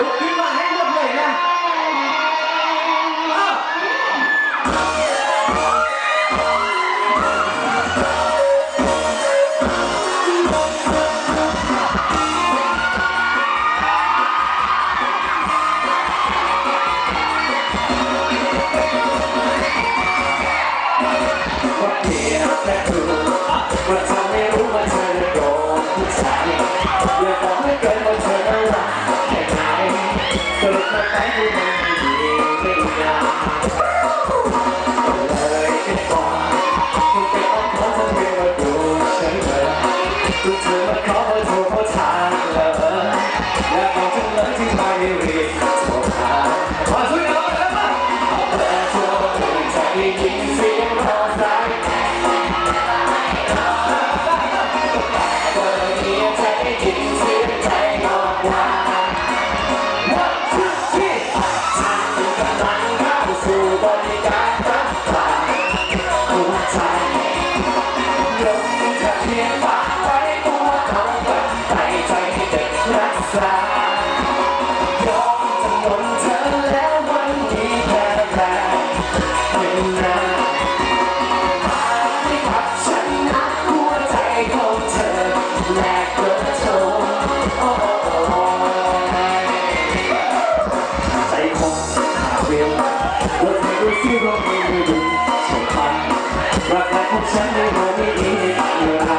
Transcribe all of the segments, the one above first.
Dakshin บริการรับฝากทุกใจลงะเบียนฝากไว้ตัวเขาเปิดใจใจเด็รักษา พวกฉันในวันนี้อะไห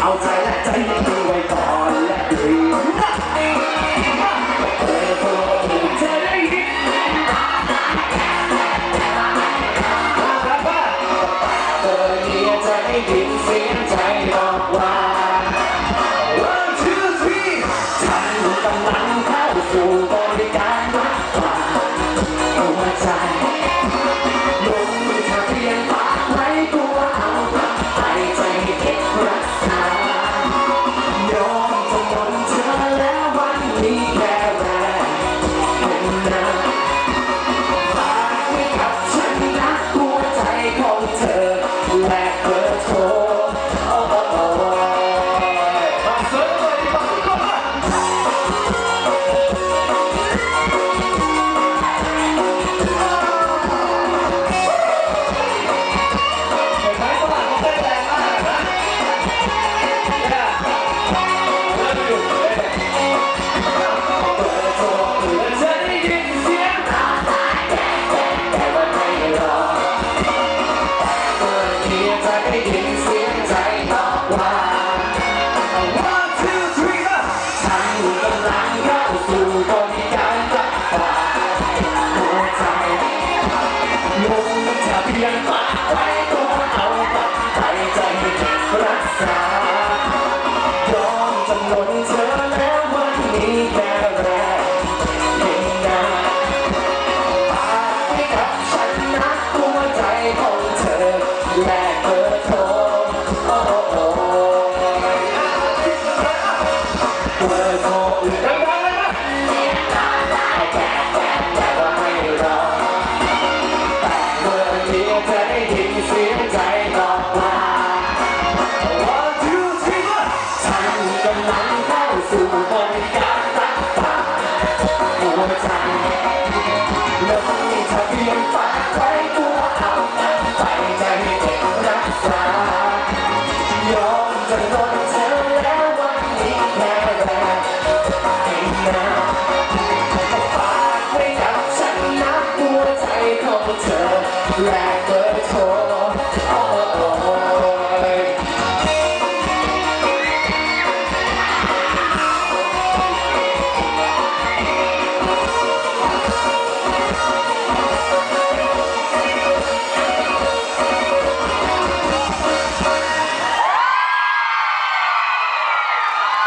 เอาใจและใจดูไว้ก่อนและดีเปิดตัวเธอได้ยินเธอเนี่ยจะไฟินเสียงใจบอกว่า One two three ฉันกำลังเข้าสู่บริการรักษาหัวใจ ยังฝันไว้ตัเอาปักใจใจรักษายอมจำนนเธอแล้ววันนี้แค่แกเพีงนาปากให้กับฉันนะตัวใจของเธอแลกเบอโทร the time.